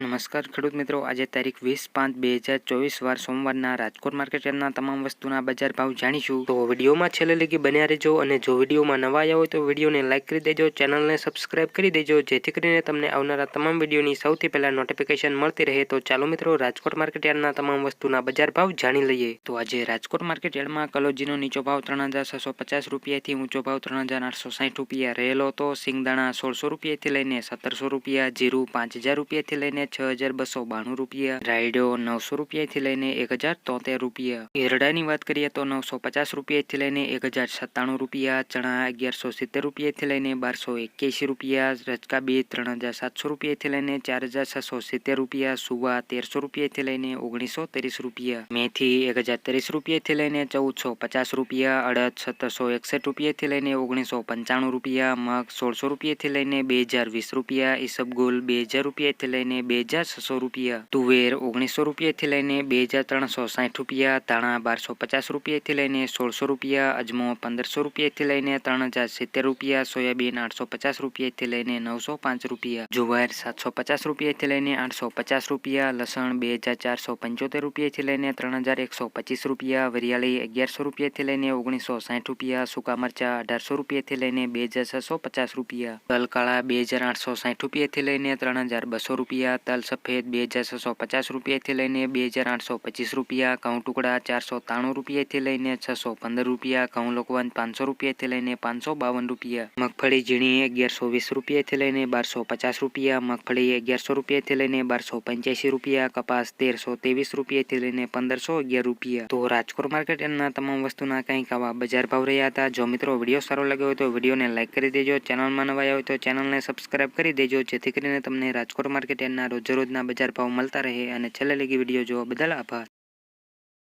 નમસ્કાર ખેડૂત મિત્રો, આજે તારીખ વીસ પાંચ બે હજાર ચોવીસ, વાર સોમવારના રાજકોટ માર્કેટ યાર્ડના તમામ વસ્તુના બજાર ભાવ જાણીશું. તો વિડીયોમાં છેલ્લે લગી બન્યા રહેજો અને જો વિડીયોમાં નવા આવ્યા હોય તો વિડીયોને લાઇક કરી દેજો, ચેનલને સબસ્ક્રાઇબ કરી દેજો, જેથી કરીને તમને આવનારા તમામ વિડીયોની સૌથી પહેલાં નોટિફિકેશન મળતી રહે. તો ચાલો મિત્રો, રાજકોટ માર્કેટ યાર્ડના તમામ વસ્તુના બજાર ભાવ જાણી લઈએ. તો આજે રાજકોટ માર્કેટ યાર્ડમાં કલોજીનો નીચો ભાવ ત્રણ હજાર છસો પચાસ રૂપિયાથી ઊંચો ભાવ ત્રણ હજાર આઠસો સાઠ રૂપિયા રહેલો હતો. સિંગદાણા સોળસો રૂપિયાથી લઈને સત્તરસો રૂપિયા, જીરું પાંચ હજાર રૂપિયાથી લઈને છ હજાર બસો બાણું રૂપિયા રાયડો નવસો રૂપિયાથી લઈને એક હજાર તોતેર રૂપિયા એરડાની વાત કરીએ તો નવસો પચાસ રૂપિયાથી લઈને એક હજાર સત્તાણું રૂપિયા ચણા અગિયારસો સિત્તેર રૂપિયાથી લઈને બારસો એક્યાસી રૂપિયા રચકા બે ત્રણ હજાર સાતસો રૂપિયાથી લઈને ચાર હજાર છસો સિત્તેર રૂપિયા સુવા તેરસો રૂપિયાથી લઈને ઓગણીસો ત્રીસ રૂપિયા મેથી એક હજાર ત્રીસ રૂપિયાથી લઈને ચૌદસો પચાસ રૂપિયા અડદ સત્તરસો એકસઠ રૂપિયાથી લઈને ઓગણીસો પંચાણું રૂપિયા મગ સોળસો રૂપિયાથી લઈને બે હજાર વીસ રૂપિયા ઈસબગુલ બે હજાર રૂપિયાથી લઈને બે હજાર છસો રૂપિયા તુવેર ઓગણીસો રૂપિયાથી લઈને બે હજાર ત્રણસો સાઠ રૂપિયા ધાણા બારસો પચાસ રૂપિયાથી લઈને સોળસો રૂપિયા અજમો પંદરસો રૂપિયાથી લઈને ત્રણ હજાર સિત્તેર રૂપિયા સોયાબીન આઠસો પચાસ રૂપિયાથી લઈને નવસો પાંચ રૂપિયા જુવાર સાતસો પચાસ રૂપિયાથી લઈને આઠસો પચાસ રૂપિયા લસણ બે હજાર ચારસો પંચોતેર રૂપિયાથી લઈને ત્રણ હજાર એકસો પચીસ રૂપિયા વરિયાળી અગિયારસો રૂપિયાથી લઈને ઓગણીસો સાઠ રૂપિયા સૂકા મરચા અઢારસો રૂપિયાથી લઈને બે હજાર છસો પચાસ રૂપિયા તલ કાળા બે હજાર આઠસો સાઠ રૂપિયાથી લઈને ત્રણ હજાર બસો રૂપિયા તલ સફેદ બે હજાર છસો પચાસ રૂપિયાથી લઈને બે હજાર આઠસો પચીસ રૂપિયા, ઘઉં ટુકડા ચારસો ત્રાણું રૂપિયાથી લઈને છસો પંદર રૂપિયા, ઘઉં લોકવાન પાંચસો રૂપિયાથી લઈને પાંચસો બાવન રૂપિયા. મગફળી ઝીણી અગિયારસો વીસ રૂપિયાથી લઈને બારસો પચાસ રૂપિયા, મગફળી અગિયારસો રૂપિયાથી લઈને બારસો પંચ્યાસી રૂપિયા, કપાસ તેરસો ત્રેવીસ રૂપિયાથી લઈને પંદરસો અગિયાર રૂપિયા. તો રાજકોટ માર્કેટ એના તમામ વસ્તુના કંઈક આવા બજાર ભાવ રહ્યા હતા. જો મિત્રો વીડિયો સારો લાગ્યો હોય તો વિડીયોને લાઇક કરી દેજો. ચેનલમાં નવા આવ્યા હોય તો ચેનલને સબસ્ક્રાઇબ કરી દેજો. જેથી કરીને તમને રાજકોટ માર્કેટ એના રોજ રોજના બજાર ભાવ મળતા રહે અને છેલ્લે લેગી વીડિયો જોવા બદલ આભાર.